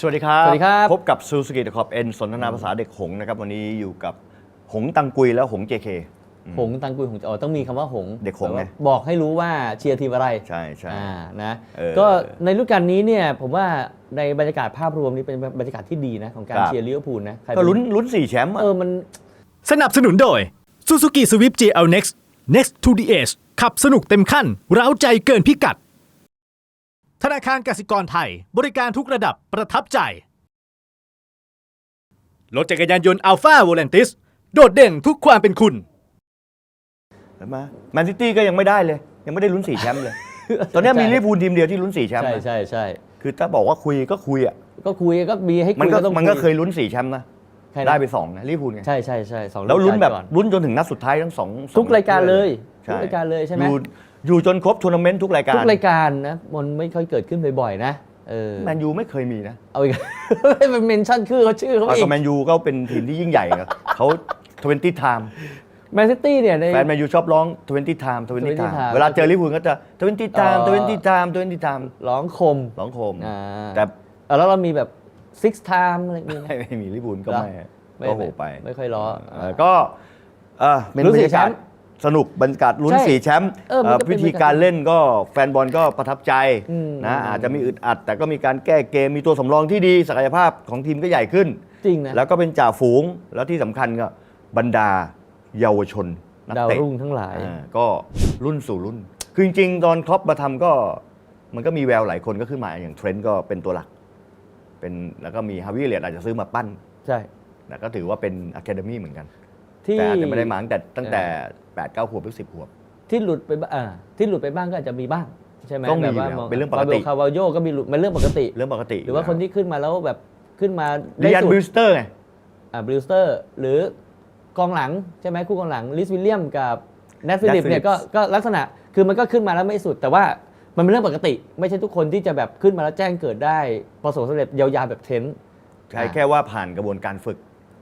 สวัสดีครับ สวัสดีครับ พบกับซูซูกิเดอะคอปเอ็นสนทนาภาษาเด็กหงส์นะครับ วันนี้อยู่กับหงส์ตังกุยและหงส์เจเค หงส์ตังกุยหงส์อ๋อต้องมีคำว่าหงส์เด็กหงส์ไงแบบว่าบอกให้รู้ว่าเชียร์ทีมอะไรใช่ใช่ อ่านะเออก็ในฤดูกาลนี้เนี่ยผมว่าในบรรยากาศภาพรวมนี้เป็นบรรยากาศที่ดีนะ ของการครับ เชียร์ลิเวอร์พูลนะใครก็ลุ้นลุ้นสี่แชมป์อะเออมันสนับสนุนโดย Suzuki Swift GL Next Next to the Edge ขับสนุกเต็มขั้น เร้าใจเกินพิกัด ธนาคารกสิกรไทย บริการทุกระดับประทับใจ รถจักรยานยนต์ Alpha v o l a n t i s โดดเด่นทุกความเป็นคุณ เห็นไหมแมนซิตี้ก็ยังไม่ได้เลย ยังไม่ได้ลุ้นสี่แชมป์เลย ตอนนี้มีลิเวอร์พูลทีมเดียวที่ลุ้นสี่แชมป์ใช่นะใช่ใช่คือถ้าบอกว่าคุยก็คุยอะก็คุยก็มีให้คุยมันก็ต้องมันก็คุเคยลุ้นสี่แชมป์นะใครนะได้ไปสองนะลิเวอร์พูลไงใช่ใช่ใช่สองแล้วลุ้นแบบก่อลุ้นจนถึงนัดสุดท้ายทั้งสองสองทุกรายการเลยใช่ทุกรายการเลยใช่ไหมอยู่ อยู่จนครบทัวร์นาเมนต์ทุกรายการทุกรายการนะมันไม่ค่อยเกิดขึ้นบ่อยๆนะเออแมนยูไม่เคยมีนะเอาอีก เป็นเมนชั่นชื่อเขาชื่อเขาเอาอีกับกแมนยูก็เป็นทีมที่ยิ่งใหญ่นะเขาทเวนตี้ไทม์แมนซิตี้เนี่ยในแฟนแมนยูชอบร้องทเวนตี้ไทม์ทเวนตี้ไท20ม์ time เวลาเจอลิเวอร์พูลก็จะทเวนตี้ไทม์อ๋ทอเวนตี้ไทม์ทเวนตี้ไทม์ร้องคมร้องโคมอ่าแต่เออแล้วเรามีแบบ six time อะไรอย่างเงี้ยไม่ไม่มีลิเวอร์พูลก็เหรอไม่ไม่ก็โหไป ไม่ค่อยล้อเออก็เออเป็นลุ้นบรสี่รยากาศแชมป์ สนุกบรรยากาศลุ้นใช่สี่แชมป์เออมันก็เอ่อเป็นวิธีการเล่นก็แฟนบอลก็ประทับใจอืมนะอาจจะมีอึดอัด แต่ก็มีการแก้เกมมีตัวสำรองที่ดีศักยภาพของทีมก็ใหญ่ขึ้นจริงนะ แล้วก็เป็นจ่าฝูงแล้วที่สำคัญก็บรรดาเยาวชนนักดาวเตะรุ่งทั้งหลาย อ่าก็รุ่นสู่รุ่น คือจริงๆตอนครอปมาทำก็มันก็มีแววหลายคนก็ขึ้นมาอย่างเทรนต์ก็เป็นตัวหลัก เป็นแล้วก็มีฮาวิเลียอาจจะซื้อมาปั้น ใช่ แต่ก็ถือว่าเป็นอะคาเดมี่เหมือนกัน ที่แต่อาจจะไม่ได้มาตั้งแต่ตั้งแต่ 8ปดเก้าขวบหรือสิบขวบ ที่หลุดไปบ้างอ่าที่หลุดไปบ้างก็อาจจะมีบ้างใช่ไหมต้องมีแบบว่าอยู่แล้วเป็นเรื่องปกติ คาวาโยก็มีหลุดเป็นเรื่องปกติ เรื่องปกติหรือว่าคนที่ขึ้นมาแล้วแบบขึ้นมาดิได้ยันสุด บิลสเตอร์ไง อ่าบริวสเตอร์หรือกองหลัง ใช่ไหมคู่กองหลังลิสวิลเลียมกับแนทฟิลิป Nat เนี่ยก็ Phillips ก็ลักษณะคือมันก็ขึ้นมาแล้วไม่สุด แต่ว่ามันเป็นเรื่องปกติ ไม่ใช่ทุกคนที่จะแบบขึ้นมาแล้วแจ้งเกิดได้ประสบความสำเร็จยาวๆแบบเทนต์ ใช่แค่ว่าผ่านกระบวนการฝึก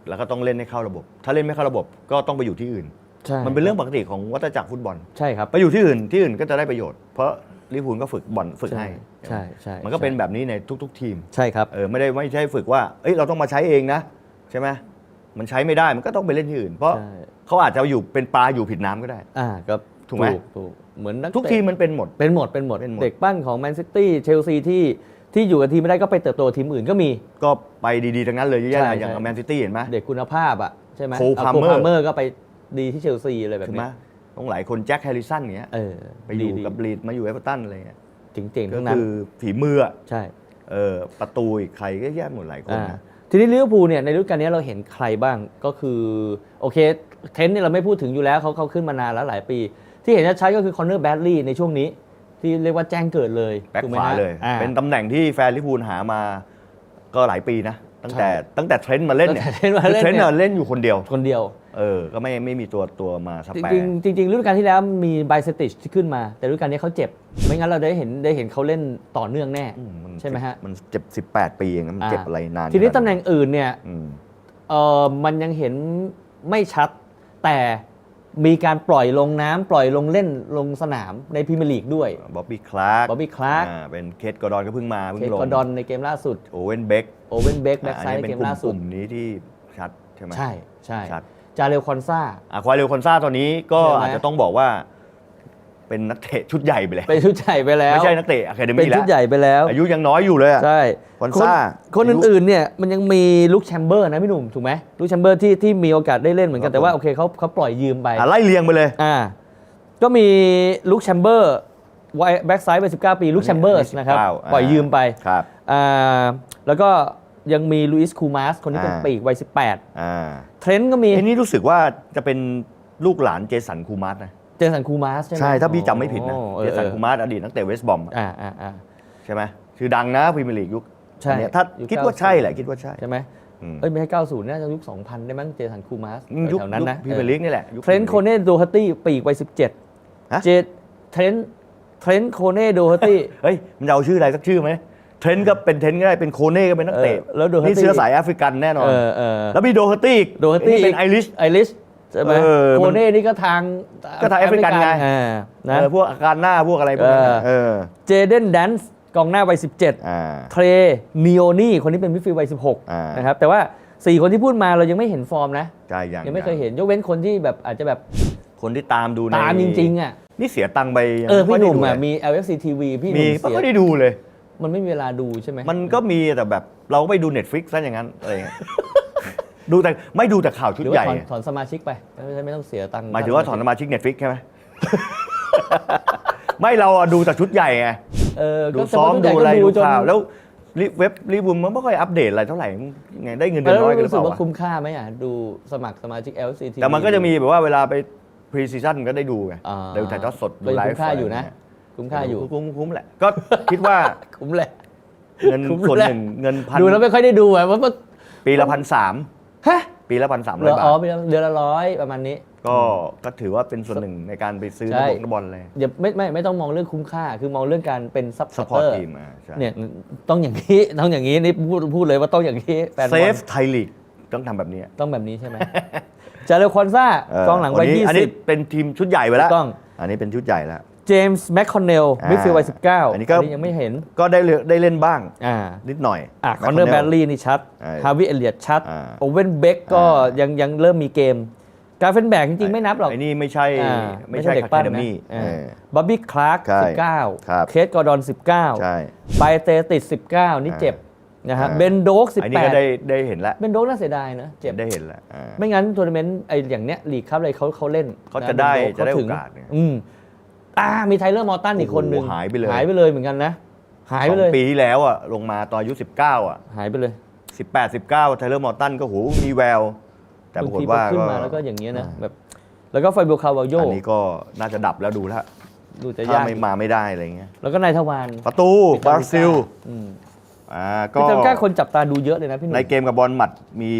แล้วก็ต้องเล่นให้เข้าระบบ ถ้าเล่นไม่เข้าระบบก็ต้องไปอยู่ที่อื่น ใช่ มันเป็นเรื่องปกติของวัฏจักรฟุตบอล ใช่ครับ ไปอยู่ที่อื่นที่อื่นก็จะได้ประโยชน์ เพราะลิเวอร์พูลก็ฝึกบอลฝึกใช่ให้ใช่ใช่มันก็เป็นแบบนี้ในทุก ๆ ทีม ใช่ครับ เออไม่ได้ไม่ใช่ฝึกว่า เอ้ยเราต้องมาใช้เองนะ ใช่ไหมมันใช้ไม่ได้มันก็ต้องไปเล่นที่อื่น เพราะใช่ เขาอาจจะอยู่เป็นปลาอยู่ผิดน้ำก็ได้ อ่าก็ถูกไหม ถูกเหมือนนัทุกเตะทีมมันเป็นหมด เป็นหมดเป็นหมด เป็นหมด เด็กปั้นของแมนซิตี้เชลซีที่ที่อยู่กับทีมไม่ได้ก็ไปเติบโตทีมอื่นก็มี ก็ไปดีๆทั้งนั้นเลยเยอะแยะใช่เลยอย่างใช่ แมนซิตี้เห็นไหม เด็กคุณภาพอะใช่ไหม Cole อะ Palmer Cole Palmer ก็ไป ดีที่เชลซีอะไรแบบใช่ไหมนี้ต้องหลายคนแจ็คแฮร์ริสันอย่างเงี้ยเออไปอยู่ดีกับลีดมาอยู่เอเวอร์ตันอะไรเงี้ยๆเจ๋งๆก็ทั้งนั้นคือฝีมืออะใช่ เออประตูอีกใครก็แย่หมดหลายคนอ่านะทีนี้ลิเวอร์พูลเนี่ยในฤดูกาลนี้เราเห็นใครบ้างก็คือโอเคเทนต์เนี่ยเราไม่พูดถึงอยู่แล้วเขาเขาขึ้นมานานแล้วหลายปี ที่เห็นชัดๆก็คือคอนเนอร์แบดลีย์ในช่วงนี้ ที่เรียกว่าแจ้งเกิดเลยแบ็คถูกไหขมวาฮะเลย อ่า เป็นตำแหน่งที่แฟนลิเวอร์พูลหามาก็หลายปีนะ ตั้งแต่ใช่ตั้งแต่เทรนต์มาเล่นเนี่ยตั้งแต่เทรนต์มาเล่นคือเทรนต์เนี่ยน่ะเล่นอยู่คนเดียว คนเดียว เออ ก็ไม่ไม่มีตัวตัวมาสจแปรริงๆจริงๆฤดูกาลที่แล้วมีไบเซติชที่ขึ้นมา แต่ฤดูกาลนี้เขาเจ็บ ไม่งั้นเราได้เห็นได้เห็นเขาเล่นต่อเนื่องแน่ อืนใช่ไหมฮะ มันเจ็บ 18 ปีเองนะมันเจ็บอะไรนานทีนี้ขนาดตำแหน่งอื่นเนี่ยอืมเออมันยังเห็นไม่ชัด แต่มีการปล่อยลงน้ำปล่อยลงเล่นลงสนามในพรีเมียร์ลีกด้วย บ๊อบบี้คลาร์ก Bobby Clark เป็นเคทกอร์ดอนก็เพิ่งมาเคเพิ่งลงกอร์ดอนในเกมล่าสุด โอเวนเบกโอเวนเบกแบ็กอันไซด์นี้ในเป็นเกมกลุ่มล่าสุกดลุ่มนี้ที่ชัดใช่ไหมใช่ใช่ ชัด จาเรลคอนซา อะควายเรลคอนซาตอนนี้ก็ใช่ไหม อาจจะต้องบอกว่า เป็นนักเตะชุดใหญ่ไปแล้วเป็นชุดใหญ่ไปแล้ว ไม่ใช่นักเตะอะคาเดเป็นมี่แล้ชุวดใหญ่ไปแล้วอายุยังน้อยอยู่เลยอะ ใช่คอนซ่า คนอายุอื่นๆเนี่ยมันยังมีลุคแชมเบอร์นะพี่หนุ่มถูกไหมลุคแชมเบอร์ที่ที่มีโอกาสได้เล่นเหมือนกันแต่ว่าโอเคเขาเขาปล่อยยืมไป อะไล่เรียงไปเลยอ่า ก็มีลุคแชมเบอร์ไวแบ็กไซด์ไป19 ปีลุคแชมเบอร์สอันนี้นะครับ 19อ่าปล่อยยืมไปครับ อ่าแล้วก็ ยังมีลุอิสคูมาสคนนี้เป็นอ่า ปีกวัย อ่า18 เทรนต์ก็มีทีนี้รู้สึกว่าจะเป็นลูกหลานเจสันคูมาสนะ เจสันคูมาสใช่ไหมใช่ ถ้าพี่จำไม่ผิดนะโอ้เจสันออคูมาสอดีตนักเตะเวสต์บอมอ่าอ่าอ่า ใช่ไหมคือดังนะพรีเมียร์ลีกยุคใช่อันเนี้ยถ้ายุคคิดว่า90 ใช่แหละคิดว่าใช่ ใช่ไหมอืม เอ้ยไม่ใช่90 น่าจะยุค 2000 ได้มั้งเจสันคูมาสอืมยุคแถวนั้นนะพรีเมียร์ลีกนี่แหละยุคเทรนต์โคเน่โดฮัตตี้ปีกวัยฮะ17เจเทรนต์เทรนต์โคเน่โดฮัตตี้ เฮ้ย มันจะเอาชื่ออะไรสักชื่อไหม เทรนต์ก็เป็นเทรนต์ก็ได้เป็นโคเน่ก็เป็นนักเตะเออแล้วโดฮัตตี้ นี่เชื้อสายแอฟริกันแน่นอน เออเออแล้วมีโดฮตตี้อีกโดฮตตี้นี่เป็นไอริช ไอริชใช่ไหมเออมันโคเน่นี่ก็ทางก็ทางแอฟริกันไง อ่านะ เออพวกอาการหน้าพวกอะไรพวกนั้นน่ะเอเออเจเดนแดนส์กองหน้าวัย17 อ่า เทรนิโอนี่คนนี้เป็นมิดฟิลด์วัยอ่า16นะครับแต่ว่า 4 คนที่พูดมาเรายังไม่เห็นฟอร์มนะ ใช่ยังยังไม่เคยเห็นยกเว้นคนที่แบบอาจจะแบบคนที่ตามดูในตามจริง ๆ อะ นี่เสียตังค์ไปยังเออไค่พี่หได้นุ่มดูอะเลยมี LFC TV พี่หมีนุ่มไม่เสียค่อยได้ดูเลย มันไม่มีเวลาดูใช่ไหมมันก็มีแต่แบบเราก็ไปดู Netflix ซะอย่างนั้นอะไรเงี้ยดูแต่ไม่ดูแต่ข่าวชุดหรือใหว่าญ่ถอนไงถอนสมาชิกไปไม่ใช่ไม่ต้องเสียตังค์หมายถึงว่าถอนสมาชิก Netflix ใช่ไหม ไม่เราอะดูแต่ชุดใหญ่ไง เออดูก็ซ้อมแต่ดูว่าอะไรทุดูกอย่างก็จนข่าวแล้วรีเว็บรีบุมมันไม่ค่อยอัปเดตอะไรเท่าไหร่ไงได้เงินเดืเออนอน้อยกันหรือรู้เปสึกล่าว่าวะคุ้มค่าไหมอะดูสมัครสมาชิก LFC TV แต่มันก็จะมีแบบว่าเวลาไปพรีซีซั่นก็ได้ดูไงอ่าได้ดูถ่ายทอดสดดูก็ยังไลคุ้ฟ์มค่าอยู่นะไรเงี้ คุ้มค่าอยู่ คุ้มคุ้มแหละ ก็คิดว่าคุ้มแหละ เงินคุ้มส่วนแหละหนึ่งเงินพันดูแล้วไม่ค่อยได้ดูอะว่ามันปีละพันสามฮะปีละพันสามเหร้ลือยอบาอ๋อทเดือนละร้อยประมาณนี้ ก็ก็ถือว่าเป็นส่วนหนึ่งในการไปซื้อใช่นักบอลนักบอลเลยอย่าไม่ไม่ไม่ต้องมองเรื่องคุ้มค่า คือมองเรื่องการเป็นซับสพปออร์ร์ตเตอร์ทีมอ่าใช่เนี่ยต้องอย่างนี้ต้องอย่างนี้นี่พูดพูดเลยว่าต้องอย่างนี้แฟนบเซอลฟไทยลีกต้องทำแบบนี้ต้องแบบนี้ใช่ไหมจาเรลคอนซ่าเกองหลังวัยนนี้ยี่อันสินี้บเป็นทีมชุดใหญ่ไปแล้วถูกต้องอันนี้เป็นชุดใหญ่แล้ว เจมส์แมคคอนเนลอ่ามิมิดฟิลด์วัยสิบเก้าอันนี้ก็ยังไม่เห็นก็ได้เลือกได้เล่นบ้างอ่านิดหน่อยอะคอนเนอร์ McConnell แบลลี่นี่ชัดเออฮาวิเอเลียดชัดอ่าโอเวนเบกก็อ่ายัยังยังเริ่มมีเกมการเฟนแบกจริงๆ ไม่นับหรอกไอ้นี่ไม่ใช่อ่าไม่ใช่เด็กคาปั้นเดนะมี่บ๊อบบี้คลาร์กใช่สิบเก้าครับเคสกอร์ดอนสิบเก้าใช่ไบเตติดสิบเก้านี่เจ็บนะฮะอ่าเบนโดกสิบอันแปนี้ก็ดได้ได้เห็นแล้ว เบนโดกน่าเสียดายนะ เจ็บได้เห็นแล้วอ่าไม่งั้นทัวร์นาเมนต์ไออย่างเนี้ยลีกครับอะไรเขาเขาเล่นเขาจะได้นจะได้เขถึงโอกาสเนี่ยอืม อ่ามีไทเลอร์มอร์ตันอีกคนหนึ่งโอ้โหหายไปเลย หายไปเลยเหมือนกันนะ หายไปเลย สองปีที่แล้วอะลงมาตอนอายุ 19 อะ หายไปเลย18 19ไทเลอร์มอร์ตันก็โหมีแวว แต่ปรากฏบงทีว่าพอขึ้นก็มาแล้วก็อย่างเงี้ยนะอ่าแบบ แล้วก็ไฟโบคาวาโยอันนี้ก็น่าจะดับแล้วดูแล้วดูจะถ้ายากไม่มาไม่ได้อะไรเงี้ยแล้วก็นายทวารประตูบราซิลอืมอ่าก็ พี่เติมกล้าคนจับตาดูเยอะเลยนะพี่หนุ่มในเกมกับบอลหมัดมี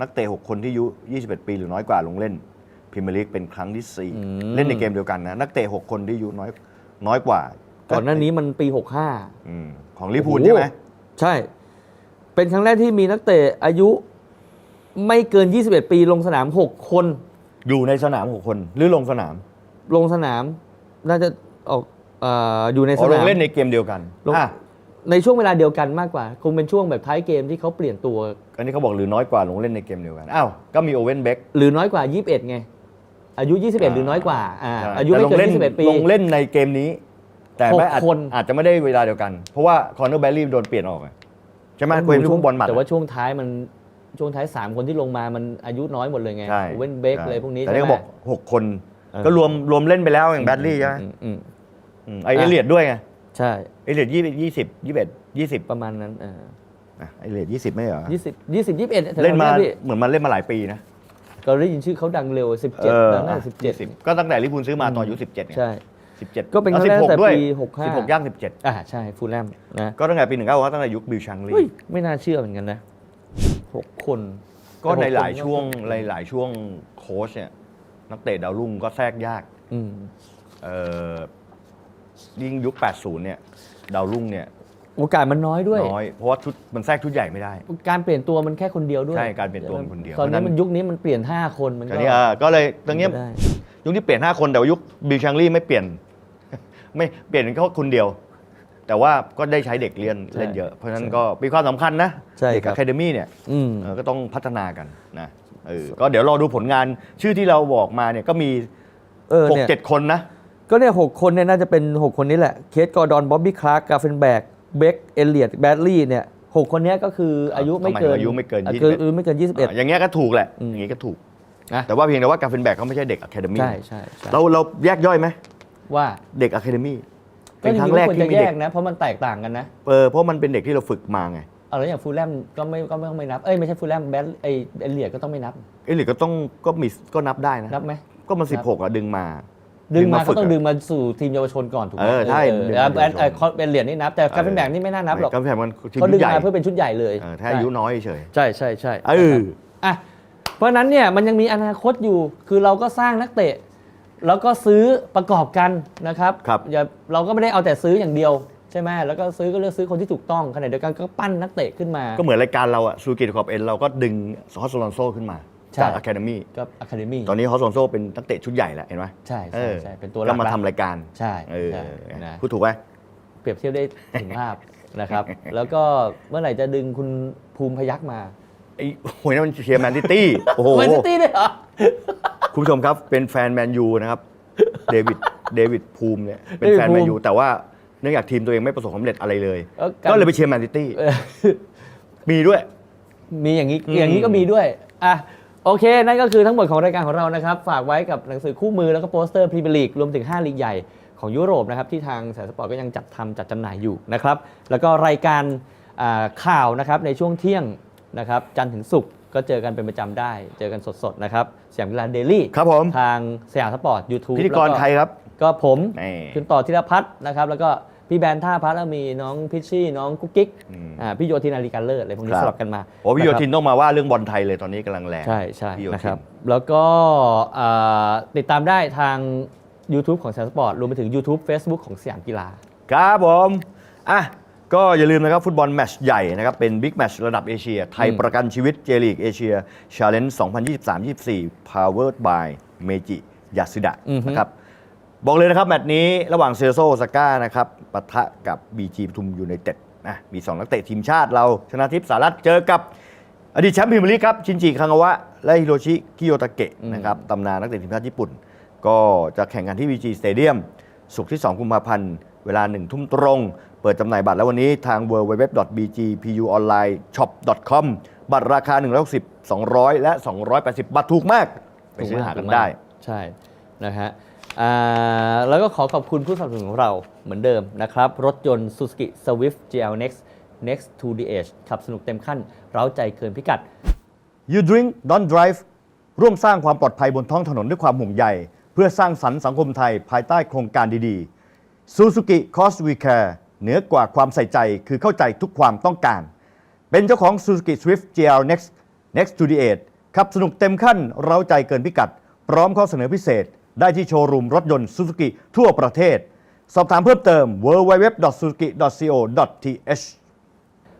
นักเตะ 6 คนที่อายุ 21 ปีหรือน้อยกว่าลงเล่น พรีเมียร์ลีกเป็นครั้งที่ อืม 4 เล่นในเกมเดียวกันนะ นักเตะ 6 คนที่อายุน้อยน้อยกว่าก่อนหน้านี้มันปีอืมของลิเวอร์พูลโอ้โหใช่ไหม65ใช่ เป็นครั้งแรกที่มีนักเตะอายุไม่เกิน 21 ปีลงสนาม 6 คน อยู่ในสนาม6คนหรือลงสนามลงสนาม น่าจะออกเอ่ออยู่ในอ๋สอลนางมเล่นในเกมเดียวกันลง อะในช่วงเวลาเดียวกันมากกว่า คงเป็นช่วงแบบท้ายเกมที่เขาเปลี่ยนตัว อันนี้เขาบอกหรือน้อยกว่าลงเล่นในเกมเดียวกันอ้าวก็มีโอเวนเบคหรือน้อยกว่า 21 ไง อายุ 21 หรือน้อยกว่าอ่าใช่อายุไม่เกินแต่ลงล่21 ปี ลงเล่นในเกมนี้ แต่ไม่อาจหกคน อาจจะไม่ได้เวลาเดียวกัน เพราะว่าคอนเนอร์แบลลี่โดนเปลี่ยนออกไงใช่ไหมเกมที่พวกบอลหมัด แต่ว่าช่วงท้ายมันช่วงท้าย 3 คนที่ลงมามันอายุน้อยหมดเลยไงใช่เว้นเบคใช่อะไรพวกนี้แต่นี่ใช่เขาไหม บอกหกคน เออ ก็รวมรวมเล่นไปแล้วอย่างแบดลี่ใช่ไหมอือืมอืมไอเอเลียดด้วยไง ใช่เอเลียดยี่ยี่สิบยี่สิบเอ็ดยี่สิบประมาณนั้นเออไอเอเลียดยี่สิบไม่เหรอ ยี่สิบยี่สิบยี่สิบเอ็ดเล่นมาพี่เหมือนมันเล่นมาหลายปีนะ ก็ได้ยินชื่อเขาดังเร็ว17เออดังน่าสิบเจ็ด20ก็ตั้งแต่ลิเวอร์พูลซื้อมาตอนอายุสิบเจ็ดใช่ สิบเจ็ดก็เป็นครั้งแรกตั้งแต่ด้วยปี65สิบหกย่างสิบเจ็ดอ่าใช่ฟูลแลมนะก็ตั้งแต่ปีหนึ่งเก้าตั้งแต่ยุคบิลชังลีเฮ้ยไม่น่าเชื่อเหมือนกันนะหกคนก็ในหลายแต่กคนช่วงในหลายช่วงโค้ชเนี่ยนักเตะดาวรุ่งก็แทรกยาก อืม เอ่อยิ่งยุค 80 เนี่ย ดาวรุ่งเนี่ย โอกาสมันน้อยด้วย น้อย เพราะว่าชุดมันแทรกชุดใหญ่ไม่ได้ การเปลี่ยนตัวมันแค่คนเดียวด้วยใช่การเปลี่ยนตัวมันคนเดียวตอนเพราะฉะนั้นี้นมันยุคนี้มันเปลี่ยน 5 คนมันคก็ราวนี้เออก็เลยตรงเนี้ยได้ยุคที่เปลี่ยน 5 คนแต่ว่ายุคบิลชังลี่ไม่เปลี่ยน ไม่เปลี่ยนแค่คนเดียว แต่ว่าก็ได้ใช้เด็กเรียนเล่นเยอะ เพราะฉะนั้นก็มีความสำคัญนะใช่เด็กครัอะบคาเดมี่เนี่ยอืมเออก็ต้องพัฒนากันนะเออก็เดี๋ยวรอดูผลงานชื่อที่เราบอกมาเนี่ยก็มีเออหกเนี่ยเจ็ดคนนะก็เนี่ยหกคนเนี่ยน่าจะเป็น 6 คนนี้แหละ เคสกอร์ดอน บ๊อบบี้ คลาร์ก กาเฟนแบก เบคเอเลียดแบดลี่เนี่ยหกคนเนี้ยก็คืออายุไม่เกินอายุไม่เกินอะ21คืออายุไม่เกิน21อะอย่างเงี้ยก็ถูกแหละอืมอย่างงี้ก็ถูกนะแต่ว่าเพียงแต่ว่ากาเฟนแบกเขาไม่ใช่เด็กอะคาเดมี่ใช่ใช่ใช่เราเราแยกย่อยไหมว่าเด็กอะคาเดมี่ก็เป็นจครั้ริงงๆแรก็กควรที่จะมีแยเด็กกนะเพราะมันแตกต่างกันนะเออเพราะมันเป็นเด็กที่เราฝึกมาไงเอาแล้วอย่างฟูลแลมก็ไม่ก็ไม่ต้องไม่นับเอ้ยไม่ใช่ฟูลแลมแบดไอเอเลียดก็ต้องไม่นับเอลิกก็ต้องก็มีก็นับได้นะนับไหมก็มันสิบหกอะดึงมา ดึงมาฝึก็ต้องะดึงมาสู่ทีมเยาวชนก่อนถูกไหมเออใช่ดึงแล้มาวเยาวชนแอดเอเลียดนี่นับ แต่กาเฟนแบกนี่ไม่น่านับหรอกกาเฟนแบกมันทีมเขาดึงใหญ่มาเพื่อเป็นชุดใหญ่เลย เออถ้าอายุน้อยเฉย ใช่ใช่ใช่เออ อะเพราะฉะนั้นเนี่ยมันยังมีอนาคตอยู่ คือเราก็สร้างนักเตะ แล้วก็ซื้อประกอบกันนะครับครับ อย่าเราก็ไม่ได้เอาแต่ซื้ออย่างเดียวใช่ไหมแล้วก็ซื้อก็เลือกซื้อคนที่ถูกต้องขณะเดียวกันก็ปั้นนักเตะขึ้นมา ก็เหมือนรายการเราอะซูกิตขอบเอ็นเราก็ดึงฮอสโซลอนโซขึ้นมาใช่ จากอะคาเดมี่ก็อะคาเดมี่ตอนนี้ฮอสโซลอนโซเป็นนักเตะชุดใหญ่แล้วเห็นไหมใช่เอใช่อใช่เป็นตัวหลัก็กมาละทำรายการใช่เออใช่นะพูดถูกไหมเปรียบเทียบได้ถึงภาพนะครับ แล้วก็เมื่อไหร่จะดึงคุณภูมิพยักมาไอ้โอ้ยนั่นมันเชียร์แมนซิตี้โอ้โหแมนซิตี้ด้วยเหรอคุณผู้ชมครับเป็นแฟนแมนยูนะครับเดวิดเดวิดภูมิเนี่ยเป็นแฟนเดวิดภูมิแมนยูแต่ว่าเนื่องจากทีมตัวเองไม่ประสบความสำเร็จอะไรเลยเอ้ากันก็เลยไปเชียร์แมนซิตี้เออมีด้วย มีอย่างนี้อืมอย่างนี้ก็มีด้วยอะ โอเค นั่นก็คือทั้งหมดของรายการของเรานะครับ ฝากไว้กับหนังสือคู่มือแล้วก็โปสเตอร์พรีเมียร์ลีกรวมถึง 5 ลีกใหญ่ของยุโรปนะครับ ที่ทางสายสปอร์ตก็ยังจัดทำจัดจำหน่ายอยู่นะครับ แล้วก็รายการอ่าข่าวนะครับในช่วงเที่ยงนะครับจันทร์ถึงศุกร์ก็เจอกันเป็นประจำได้ เจอกันสดๆนะครับสยามกีฬาเดลี่ครับผมทางสยามสปอร์ตยูทูบพิธีกรใครครับ ก็ผมนี่คุณต่อธีรพัฒน์นะครับแล้วก็ พี่แบนท่าพัฒน์แล้วมีน้องพิชชี่น้องกุ๊กกิ๊กอืม อ่าพี่โยธินาลีการเลิศอะไรพวกนี้ครับสลับกันมาโอ้พี่โยะครับทินต้องมาว่าเรื่องบอลไทยเลยตอนนี้กำลังแรง ใช่ใช่พี่โยธิน นะครับแล้วก็อ่าติดตามได้ทาง YouTube ของสยามสปอร์ตรวมไปถึง YouTube Facebook ของสยามกีฬา ครับผม อะ ก็อย่าลืมนะครับ ฟุตบอลแมตช์ใหญ่นะครับ เป็นบิ๊กแมตช์ระดับเอเชีย ไทยอืมประกันชีวิตเจลีกเอเชียชาเลนจ์2023-24 powered by เมจิยาสุดะนะครับ บอกเลยนะครับแมตช์นี้ระหว่างเซโซโซาก้านะครับปะทะกับ BG ปทุมยูไนเต็ดนะมี 2 นักเตะทีมชาติเราชนะทิพย์สารัตเจอกับ อดีตแชมป์พรีเมียร์ลีกครับ ชินจิ คังาวะ และฮิโรชิกิโยตะเกะนะครับตำนานนักเตะทีมชาติญี่ปุ่น ก็จะแข่งกันที่ BG Stadium ศุกร์ที่ 2 กุมภาพันธ์ เวลา 1 ทุ่มตรง เปิดจำหน่ายบัตรแล้ววันนี้ทาง www.bgpuonline.shop.com บัตรราคา 160 200 และ 280บัตรถูกมากไปซื้อหากันได้ ใช่นะฮะ แล้วก็ขอขอบคุณผู้สนับสนุนของเราเหมือนเดิมนะครับ รถยนต์ Suzuki Swift GL Next Next to the Edge ขับสนุกเต็มขั้น เร้าใจเกินพิกัด You Drink Don't Drive ร่วมสร้างความปลอดภัยบนท้องถนนด้วยความห่วงใย เพื่อสร้างสรรค์สังคมไทยภายใต้โครงการดีๆ Suzuki Cause We Care เหนือกว่าความใส่ใจคือเข้าใจทุกความต้องการ เป็นเจ้าของ Suzuki Swift GL Next Next to the Edge ขับสนุกเต็มขั้น เร้าใจเกินพิกัด พร้อมข้อเสนอพิเศษ ได้ที่โชว์รูมรถยนต์ Suzuki ทั่วประเทศ สอบถามเพิ่มเติม www.suzuki.co.th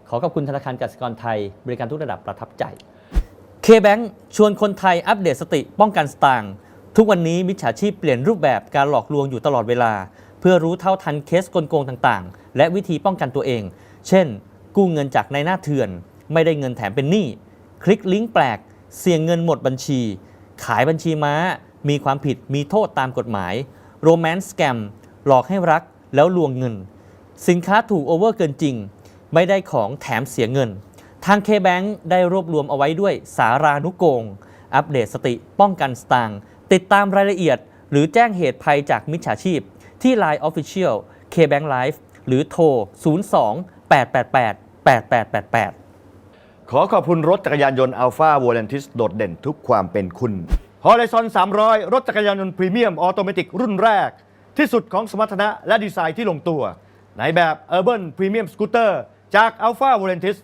ขอขอบคุณธนาคารกสิกรไทย บริการทุกระดับประทับใจ K-Bank ชวนคนไทยอัปเดตสติป้องกันสตางค์ทุกวันนี้มิจฉาชีพเปลี่ยนรูปแบบการหลอกลวงอยู่ตลอดเวลา เพื่อรู้เท่าทันเคสกลโกงต่างๆ และวิธีป้องกันตัวเอง เช่น กู้เงินจากนายหน้าเถื่อน ไม่ได้เงินแถมเป็นหนี้ คลิกลิงก์แปลก เสี่ยงเงินหมดบัญชี ขายบัญชีม้า มีความผิดมีโทษตามกฎหมายโรแมนต์แกมหลอกให้รักแล้วลวงเงิน สินค้าถูกโอเวอร์เกินจริง ไม่ได้ของแถมเสียเงิน ทาง K-Bank ได้รวบรวมเอาไว้ด้วยสารานุโกง อัปเดตสติป้องกันสตางค์ติดตามรายละเอียด หรือแจ้งเหตุภัยจากมิจฉาชีพ ที่ Line Official K-Bank Live หรือโทร 02 888 8888 ขอขอบคุณรถจักรยานยนต์ Alpha v o l a n t i s โดดเด่นทุกความเป็นคุณ Horizon 300 รถจักรยานยนต์พรีเมียมออโตเมติกรุ่นแรก ที่สุดของสมรรถนะและดีไซน์ที่ลงตัว ในแบบ Urban Premium Scooter จาก Alpha v o l a n t i s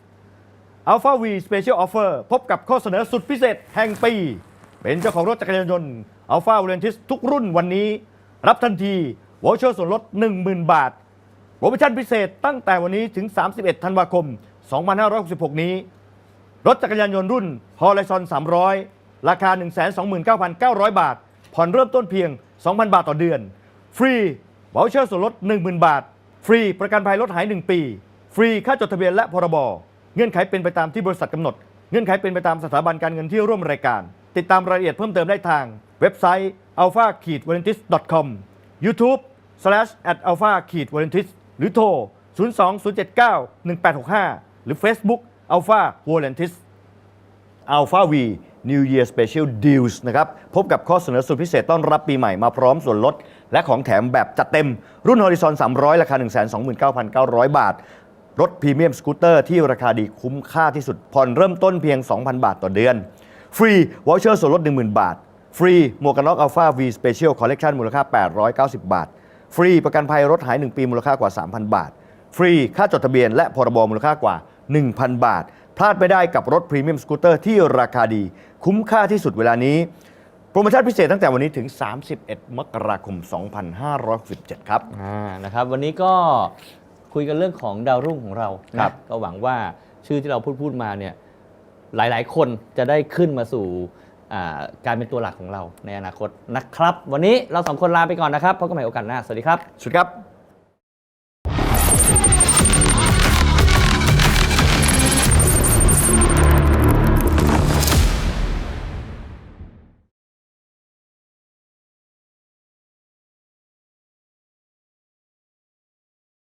Alpha V Special Offer พบกับข้อเสนอสุดพิเศษแห่งปี เป็นเจ้าของรถจักรยานยนต์ Alpha v o l a n t i s ทุกรุ่นวันนี้ รับทันทีวอเชอร์ส่วนลด 10,000 บาทโปรโมชั่นพิเศษตั้งแต่วันนี้ถึง 31 ธันวาคม 2566 นี้ รถจักรยานยนต์รุ่น Horizon 300 ราคา 129,900 บาท ผ่อนเริ่มต้นเพียง 2,000 บาทต่อเดือน ฟรีวอลเชอร์ส่วนลด 10,000 บาท ฟรีประกันภัยรถหาย 1 ปี ฟรีค่าจดทะเบียนและพรบ เงื่อนไขเป็นไปตามที่บริษัทกำหนด เงื่อนไขเป็นไปตามสถาบันการเงินที่ร่วมรายการ ติดตามรายละเอียดเพิ่มเติมได้ทาง เว็บไซต์ alpha v a l e n t i s com YouTube slash at alpha v a l e n t i s หรือโทร 020791865 หรือ Facebook alpha v o l a n t i s Alpha V New Year Special Deals นะครับ พบกับข้อเสนอสุดพิเศษต้อนรับปีใหม่มาพร้อมส่วนลด และของแถมแบบจัดเต็ม รุ่น Horizon 300 ราคา 129,900 บาท รถพรีเมียมสกูตเตอร์ที่ราคาดีคุ้มค่าที่สุด ผ่อนเริ่มต้นเพียง 2,000 บาทต่อเดือน ฟรีวอลเชอร์ส่วนลด 10,000 บาท ฟรีหมวกกันน็อก Alpha V Special Collection มูลค่า 890 บาท ฟรีประกันภัยรถหาย 1 ปีมูลค่ากว่า 3,000 บาท ฟรีค่าจดทะเบียนและพรบมูลค่ากว่า 1,000 บาท พลาดไม่ได้กับรถพรีเมียมสกูตเตอร์ที่ราคาดี คุ้มค่าที่สุดเวลานี้ โปรโมชั่นพิเศษตั้งแต่วันนี้ถึง 31 มกราคม 2567 ครับ อ่านะครับวันนี้ก็คุยกันเรื่องของดาวรุ่งของเราครับนะก็หวังว่าชื่อที่เราพูดพูดมาเนี่ยหลายๆ คนจะได้ขึ้นมาสู่อ่าการเป็นตัวหลักของเราในอนาคตนะครับ วันนี้เราสองคนลาไปก่อนนะครับพบกันใหม่โอกาสหน้า สวัสดีครับสวัสดีครับ